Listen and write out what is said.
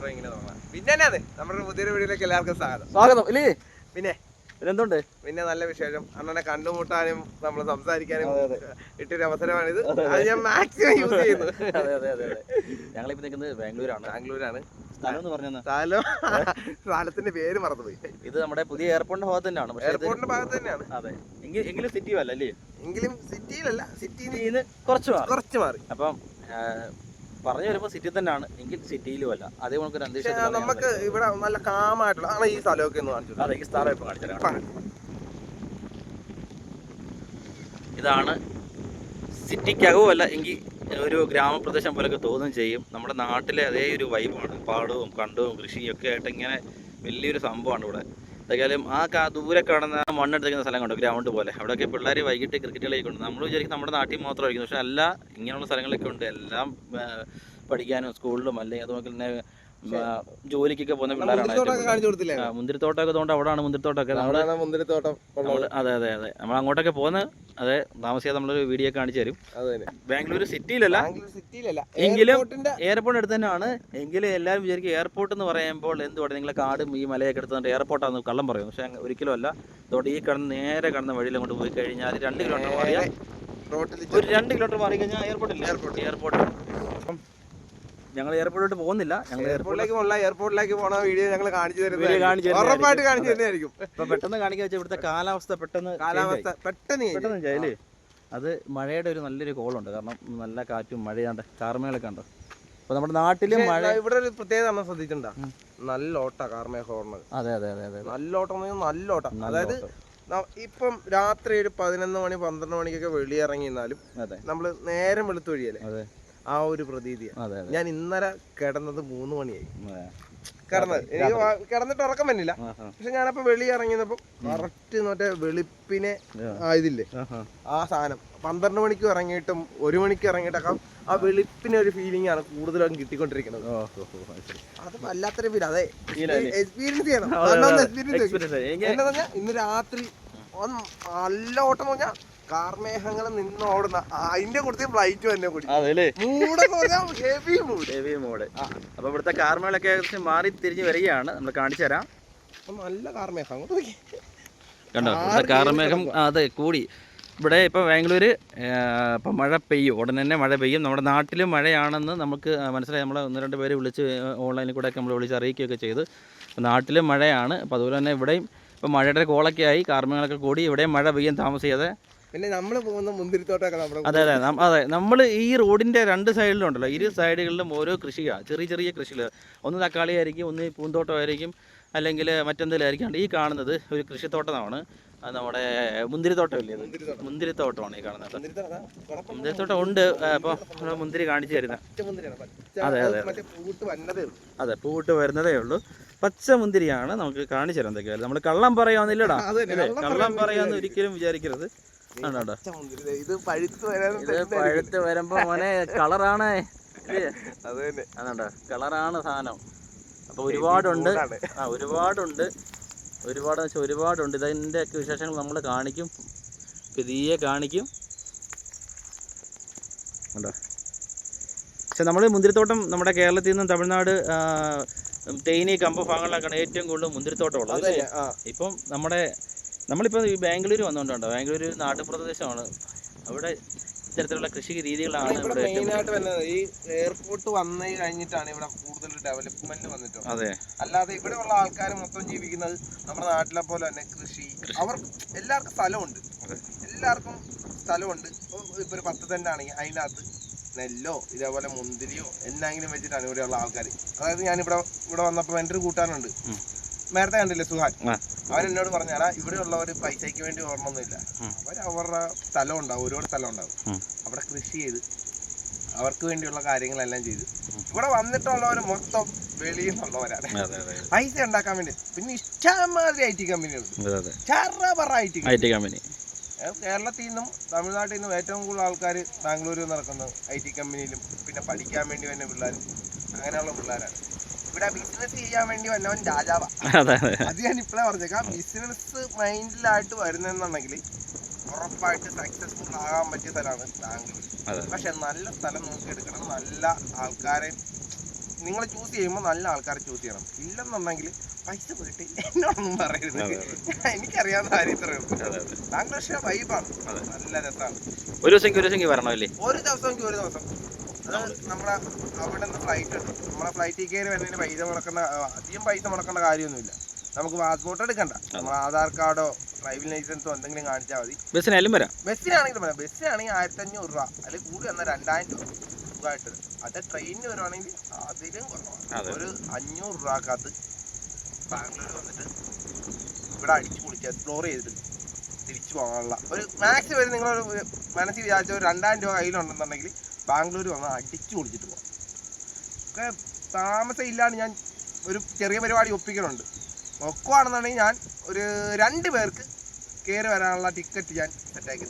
Intro ഇങ്ങനെ തുടങ്ങാം. പിന്നെ എന്നാ അത്. നമ്മുടെ പുതിയൊരു വീഡിയോയിലേക്ക് എല്ലാവർക്കും സ്വാഗതം. സ്വാഗതം. ഇല്ലേ? പിന്നെ? പിന്നെന്തുണ്ട് പിന്നെ നല്ല വിശേഷം. അണ്ണനെ കണ്ടുമുട്ടാനും നമ്മൾ സംസാരിക്കാനും. ഇട്ടൊരു അവസരമാണിത്. അത് ഞാൻ മാക്സിമം യൂസ് ചെയ്യുന്നു. അതെ അതെ അതെ അതെ. ഞങ്ങളിപ്പോ നിൽക്കുന്നത് ബാംഗ്ലൂരാണ്. ബാംഗ്ലൂരാണ്. സ്ഥലം എന്ന് പറഞ്ഞാ സ്ഥലം? സ്ഥലത്തിന്റെ പേര് മറന്നുപോയി. ഇത് നമ്മുടെ പുതിയ എയർപോർട്ടിന്റെ ഭാഗത്ത് തന്നെയാണ്. എയർപോർട്ടിന്റെ ഭാഗത്ത് തന്നെയാണ്. അതെ. എങ്കിലും സിറ്റി അല്ല അല്ലേ? എങ്കിലും സിറ്റിയിലല്ല സിറ്റിയിൽ നിന്ന് കുറച്ച് മാറി. കുറച്ച് മാറി. അപ്പം പറഞ്ഞു വരുമ്പോ സിറ്റി തന്നെയാണ്. എങ്കിൽ സിറ്റിയിലും അല്ല. അതേ നമുക്ക് ഒരു അന്തരീക്ഷം നമുക്ക് ഇവിടെ നല്ല കാമായിട്ടുള്ള ആണ് ഈ സ്ഥലമൊക്കെ ഒന്ന് കാണിച്ചു അതെ ഈ സ്ഥലം ഇപ്പൊ കാണിച്ചു തരാം. ഇതാണ് സിറ്റിക്കകവുമല്ല എങ്കിൽ ഒരു ഗ്രാമപ്രദേശം പോലൊക്കെ തോന്നുകയും ചെയ്യും. നമ്മുടെ നാട്ടിലെ അതേ ഒരു വൈബാണ് പാടവും കണ്ടവും കൃഷിയും ഒക്കെ ആയിട്ട് ഇങ്ങനെ വലിയൊരു സംഭവമാണ് ഇവിടെ. എന്തായാലും ആ ദൂരെ കാണുന്ന മണ്ണെടുത്തിരിക്കുന്ന സ്ഥലം ഗ്രൗണ്ട് പോലെ. അവിടെയൊക്കെ പിള്ളേർ വൈകിട്ട് ക്രിക്കറ്റ് കളിക്കുന്നുണ്ട്. നമ്മൾ വിചാരിക്കും നമ്മുടെ നാട്ടിൽ മാത്രം മാത്രമായിരിക്കും പക്ഷെ അല്ല ഇങ്ങനെയുള്ള സ്ഥലങ്ങളൊക്കെ ഉണ്ട്. എല്ലാം പഠിക്കാനും സ്കൂളിലും അല്ലെങ്കിൽ അതുപോലെ തന്നെ ജോലിക്കൊക്കെ പോകുന്ന പിള്ളേരാണ് മുന്തിരിത്തോട്ടമൊക്കെ അതുകൊണ്ട് അവിടെയാണ് മുന്തിരിത്തോട്ടമൊക്കെ. അവിടെയാണ് മുന്തിരിത്തോട്ടം അതെ അതെ അതെ. നമ്മൾ അങ്ങോട്ടൊക്കെ പോകുന്ന അതെ താമസിയാതെ നമ്മളൊരു വീഡിയോ കാണിച്ചു തരും. ബാംഗ്ലൂർ സിറ്റിയിലല്ല. എങ്കിലും- എയർപോർട്ടിന്റെ എയർപോർട്ട് അടുത്ത് തന്നെയാണ്. എങ്കിലും എല്ലാവരും വിചാരിക്കും എയർപോർട്ട് എന്ന് പറയുമ്പോൾ എന്തുകൊണ്ട് നിങ്ങളെ കാടും ഈ മലയൊക്കെ എടുത്തുകൊണ്ട് എയർപോർട്ടാന്ന് കള്ളം പറയും. പക്ഷെ ഒരിക്കലും അല്ല. അതുകൊണ്ട് ഈ കടന്ന് നേരെ കടന്ന വഴിയിൽ അങ്ങോട്ട് പോയി കഴിഞ്ഞാൽ രണ്ട് കിലോമീറ്റർ മാറിയാൽ ഒരു രണ്ട് കിലോമീറ്റർ മാറി കഴിഞ്ഞാൽ എയർപോർട്ട് ഇല്ല Airport. എയർപോർട്ട് അപ്പം ഞങ്ങൾ എയർപോർട്ടിലോട്ട് പോകുന്നില്ല. ഞങ്ങൾ എയർപോർട്ടിലേക്ക് പോകണ്ട എയർപോർട്ടിലേക്ക് പോണ വീഡിയോ ഞങ്ങൾ കാണിച്ചു തരുന്നത്. ഉറപ്പായിട്ട് കാണിച്ചു തരുന്നതായിരിക്കും. ഇപ്പൊ പെട്ടെന്ന് കാണിക്കാൻ വെച്ചാൽ ഇവിടുത്തെ കാലാവസ്ഥ പെട്ടെന്ന് കാലാവസ്ഥ പെട്ടെന്ന് പെട്ടെന്ന് ആയി. അത് മഴയുടെ ഒരു നല്ലൊരു കോളുണ്ട്. കാരണം നല്ല കാറ്റും മഴയാണ്ട് കാർമേളൊക്കെ ഉണ്ട്? അപ്പൊ നമ്മുടെ നാട്ടിലും മഴ ഇവിടെ ഒരു പ്രത്യേകത നമ്മൾ ശ്രദ്ധിച്ചിട്ടുണ്ടോ? നല്ല ഓട്ടാ കാർമേ ഹോർണത്. അതെ അതെ അതെ അതെ. നല്ല ഓട്ടം നല്ല ഓട്ടം. അതായത് ഇപ്പം രാത്രി ഒരു പതിനൊന്ന് മണി പന്ത്രണ്ട് മണിക്കൊക്കെ വെളിയിറങ്ങിയിരുന്നാലും അതെ. നമ്മൾ നേരം വെളുത്തു വഴിയല്ലേ? ആ ഒരു പ്രതീതിയാണ് ഞാൻ ഇന്നലെ കിടന്നത് മൂന്ന് മണിയായി. കിടന്നത് എനിക്ക് കിടന്നിട്ട് ഉറക്കം വന്നില്ല. പക്ഷെ ഞാനപ്പോ വെളി ഇറങ്ങിയപ്പോ കറക്റ്റ് മറ്റേ വെളുപ്പിനെ ആയതില്ലേ ആ ഇതില്ലേ? ആ സാധനം. പന്ത്രണ്ട് മണിക്ക് ഇറങ്ങിയിട്ടും ഒരു മണിക്ക് ഇറങ്ങിയിട്ടൊക്കെ ആ വെളുപ്പിനെ ഒരു ഫീലിംഗ് ആണ് കൂടുതലും കിട്ടിക്കൊണ്ടിരിക്കുന്നത്. അത് വല്ലാത്തൊരു ഫീൽ അതെ എക്സ്പീരിയൻസ് ചെയ്യണം. എക്സ്പീരിയൻസ് ഇന്ന് രാത്രി നല്ല ഓട്ടം പറഞ്ഞാൽ കാർമേഘങ്ങൾ നിന്ന് ഓടുന്ന അതിന്റെ കൂടുതൽ ഫ്ലൈറ്റ് തന്നെ കൂടി. ഹെവി മൂഡ് ഹെവി മൂഡ് അപ്പൊ ഇവിടുത്തെ കാർമേളൊക്കെ ഏകദേശം മാറി തിരിഞ്ഞു വരികയാണ്. നമ്മൾ കാണിച്ചു തരാം. നല്ല കാർമേഹം അങ്ങോട്ട് നോക്കി. കണ്ടോ? ഇവിടുത്തെ കാർമേഘം അതെ കൂടി. ഇവിടെ ഇപ്പോൾ ബാംഗ്ലൂർ ഇപ്പം മഴ പെയ്യും. ഉടനെ തന്നെ മഴ പെയ്യും. നമ്മുടെ നാട്ടിലും മഴയാണെന്ന് നമുക്ക് മനസ്സിലായി. നമ്മൾ ഒന്ന് രണ്ട് പേര് വിളിച്ച് ഓൺലൈനിൽ കൂടെ ഒക്കെ നമ്മൾ വിളിച്ച് അറിയിക്കുകയൊക്കെ ചെയ്ത്. നാട്ടിലും മഴയാണ്. അപ്പോൾ അതുപോലെ തന്നെ ഇവിടെയും ഇപ്പോൾ മഴയുടെ കോളൊക്കെ ആയി. കാർമേഹങ്ങളൊക്കെ കൂടി. ഇവിടെയും മഴ പെയ്യാൻ താമസിയാതെ പിന്നെ നമ്മൾ പോകുന്ന മുന്തിരിത്തോട്ടമൊക്കെ നമ്മുടെ അതെ അതെ. അതെ. നമ്മൾ ഈ റോഡിന്റെ രണ്ട് സൈഡിലും ഉണ്ടല്ലോ. ഇരു സൈഡുകളിലും ഓരോ കൃഷിയാണ് ചെറിയ ചെറിയ കൃഷികൾ ഒന്ന് തക്കാളി ആയിരിക്കും ഒന്ന് പൂന്തോട്ടമായിരിക്കും അല്ലെങ്കിൽ മറ്റെന്തെങ്കിലും ആയിരിക്കും. ഈ കാണുന്നത് ഒരു കൃഷിത്തോട്ടമാണ്. നമ്മുടെ മുന്തിരിത്തോട്ടമില്ലേ അത് മുന്തിരിത്തോട്ടം. മുന്തിരിത്തോട്ടമാണ് ഈ കാണുന്നത്. മുന്തിരിത്തോട്ടം ഉണ്ട്. അപ്പോൾ മുന്തിരി കാണിച്ചു. പച്ച അതെ, അതെ. അതെ പൂവിട്ട് വരുന്നതേ ഉള്ളൂ. പച്ച മുന്തിരിയാണ് നമുക്ക് കാണിച്ചു തരാൻ എന്തൊക്കെയാണ് നമ്മൾ കള്ളം പറയാന്നില്ലടാ അത് കള്ളം പറയാമെന്ന് ഒരിക്കലും വിചാരിക്കരുത്. ഇത് പഴുത്ത് വരാൻ ഇത് പഴുത്ത് വരുമ്പോ മോനെ കളറാണ്. അത് തന്നെ. അതുണ്ടോ കളറാണ് സാധനം. അപ്പൊ ഒരുപാടുണ്ട്. ആ ഒരുപാടുണ്ട്. ഒരുപാട് വെച്ചാൽ ഒരുപാടുണ്ട്. ഇതിന്റെ ഒക്കെ വിശേഷങ്ങൾ നമ്മൾ കാണിക്കും. പതിയെ കാണിക്കും. ഉണ്ടോ പക്ഷെ നമ്മൾ മുന്തിരിത്തോട്ടം നമ്മുടെ കേരളത്തിൽ നിന്നും തമിഴ്നാട് തേനി കമ്പ ഭാഗങ്ങളിലൊക്കെയാണ് ഏറ്റവും കൂടുതൽ മുന്തിരിത്തോട്ടം ഉള്ളത്. ഇപ്പം നമ്മുടെ നമ്മളിപ്പോൾ ഈ ബാംഗ്ലൂർ വന്നുകൊണ്ടുണ്ടോ ബാംഗ്ലൂർ നാട്ടുപ്രദേശമാണ്. അവിടെ ഇത്തരത്തിലുള്ള കൃഷി രീതികളാണ് ഇവിടെ ആയിട്ട് വരുന്നത്. ഈ എയർപോർട്ട് വന്നു കഴിഞ്ഞിട്ടാണ് ഇവിടെ കൂടുതൽ ഡെവലപ്മെന്റ് വന്നിട്ടുള്ളത്. അതെ. അല്ലാതെ ഇവിടെ ഉള്ള ആൾക്കാർ മൊത്തം ജീവിക്കുന്നത് നമ്മുടെ നാട്ടിലെ പോലെ തന്നെ കൃഷി. അവർ എല്ലാവർക്കും സ്ഥലമുണ്ട്. എല്ലാവർക്കും സ്ഥലമുണ്ട്. ഇപ്പൊ ഒരു പത്ത് സെന്റ് ആണെങ്കിൽ അതിനകത്ത് നെല്ലോ ഇതേപോലെ മുന്തിരിയോ എന്നെങ്കിലും വെച്ചിട്ടാണ് ഇവിടെയുള്ള ആൾക്കാർ അതായത് ഞാൻ ഇവിടെ ഇവിടെ വന്നപ്പോൾ എന്റെ ഒരു കൂട്ടുകാരനുണ്ട്. ഉം. നേരത്തെ കണ്ടില്ലേ സുഹാൻ? അവരെന്നോട് അവൻ എന്നോട് പറഞ്ഞാൽ ഇവിടെ ഉള്ളവർ പൈസയ്ക്ക് വേണ്ടി ഓർമ്മൊന്നുമില്ല അവർ അവർ അവരുടെ സ്ഥലം ഉണ്ടാവും ഒരുപാട് സ്ഥലം ഉണ്ടാവും. അവിടെ കൃഷി ചെയ്ത് അവർക്ക് വേണ്ടിയുള്ള കാര്യങ്ങളെല്ലാം ചെയ്തു. ഇവിടെ വന്നിട്ടുള്ളവർ മൊത്തം വെളിയിൽ നിന്നുള്ളവരാണ്. പൈസ ഉണ്ടാക്കാൻ വേണ്ടി. പിന്നെ ഇഷ്ടമാതിരി ഐ ടി കമ്പനികളുണ്ട് അതെ അതെ. ചറ ഐ ടി കമ്പനി. കേരളത്തിൽ നിന്നും തമിഴ്നാട്ടിൽ നിന്നും ഏറ്റവും കൂടുതൽ ആൾക്കാർ ബാംഗ്ലൂരിൽ നടക്കുന്നത് ഐ ടി കമ്പനിയിലും പിന്നെ പഠിക്കാൻ വേണ്ടി വരുന്ന പിള്ളേർ അങ്ങനെയുള്ള പിള്ളേരാണ്. ഇവിടെ ബിസിനസ് ചെയ്യാൻ വേണ്ടി വന്നവൻ രാജാവാ. അതെ ഞാൻ ഇപ്പോഴേ പറഞ്ഞേക്കാം ബിസിനസ് മൈൻഡിലായിട്ട് വരുന്നെന്നുണ്ടെങ്കിൽ ഉറപ്പായിട്ട് സക്സസ്ഫുൾ ആകാൻ പറ്റിയ സ്ഥലമാണ് ബാംഗ്ലൂർ. പക്ഷെ നല്ല സ്ഥലം നോക്കിയെടുക്കണം നല്ല ആൾക്കാരെ നിങ്ങൾ ചൂസ് ചെയ്യുമ്പോൾ നല്ല ആൾക്കാരെ ചൂസ് ചെയ്യണം. ഇല്ലെന്നുണ്ടെങ്കിൽ പൈസ പോയിട്ട് എന്നോടൊന്നും പറയരുത്. എനിക്കറിയാവുന്ന കാര്യം ഇത്രയേ ഉള്ളൂ. ബാംഗ്ലൂർ വൈബാണ്. നല്ല രസമാണ്. ഒരു ദിവസം ഒരു ദിവസം വരണമല്ലേ ഒരു ദിവസമെങ്കിൽ ഒരു ദിവസം. അത് നമ്മുടെ അവിടെ നിന്ന് ഫ്ലൈറ്റ് ഉണ്ട് നമ്മളെ ഫ്ലൈറ്റിൽ കയറി വരുന്നതിന് പൈസ മുടക്കേണ്ട അധികം പൈസ മുടക്കേണ്ട കാര്യമൊന്നുമില്ല. നമുക്ക് പാസ്പോർട്ട് എടുക്കണ്ട. നമ്മൾ ആധാർ കാർഡോ ഡ്രൈവിംഗ് ലൈസൻസോ എന്തെങ്കിലും കാണിച്ചാൽ മതി. ബസ്സിനായാലും വരാം. ബസ്സിനാണെങ്കിലും വരാം. ബസ്സിനാണെങ്കിൽ ആയിരത്തി അഞ്ഞൂറ് രൂപ. അല്ലെങ്കിൽ കൂടി വന്നാൽ രണ്ടായിരം രൂപ. സുഖമായിട്ട്. അത് ട്രെയിനിന് വരുവാണെങ്കിൽ അതിലും കുറവാണ്. ഒരു അഞ്ഞൂറ് രൂപക്കകത്ത് ബാംഗ്ലൂർ വന്നിട്ട് ഇവിടെ അടിച്ച് പൊളിച്ച് എക്സ്പ്ലോർ ചെയ്തിട്ട് തിരിച്ചു പോകാനുള്ള. ഒരു മാക്സ് വരെ നിങ്ങളൊരു മനസ്സിൽ വിചാരിച്ച ഒരു രണ്ടായിരം രൂപ കയ്യിലുണ്ടെന്നുണ്ടെങ്കിൽ ബാംഗ്ലൂർ വന്ന് അടിച്ചു പൊളിച്ചിട്ട് പോകാം ഒക്കെ താമസം ഇല്ലാണ്ട് ഞാൻ ഒരു ചെറിയ പരിപാടി ഒപ്പിക്കണുണ്ട് ഒക്കുവാണെന്നുണ്ടെങ്കിൽ ഞാൻ ഒരു രണ്ട് പേർക്ക് കയറി വരാനുള്ള ടിക്കറ്റ് ഞാൻ സെറ്റാക്കി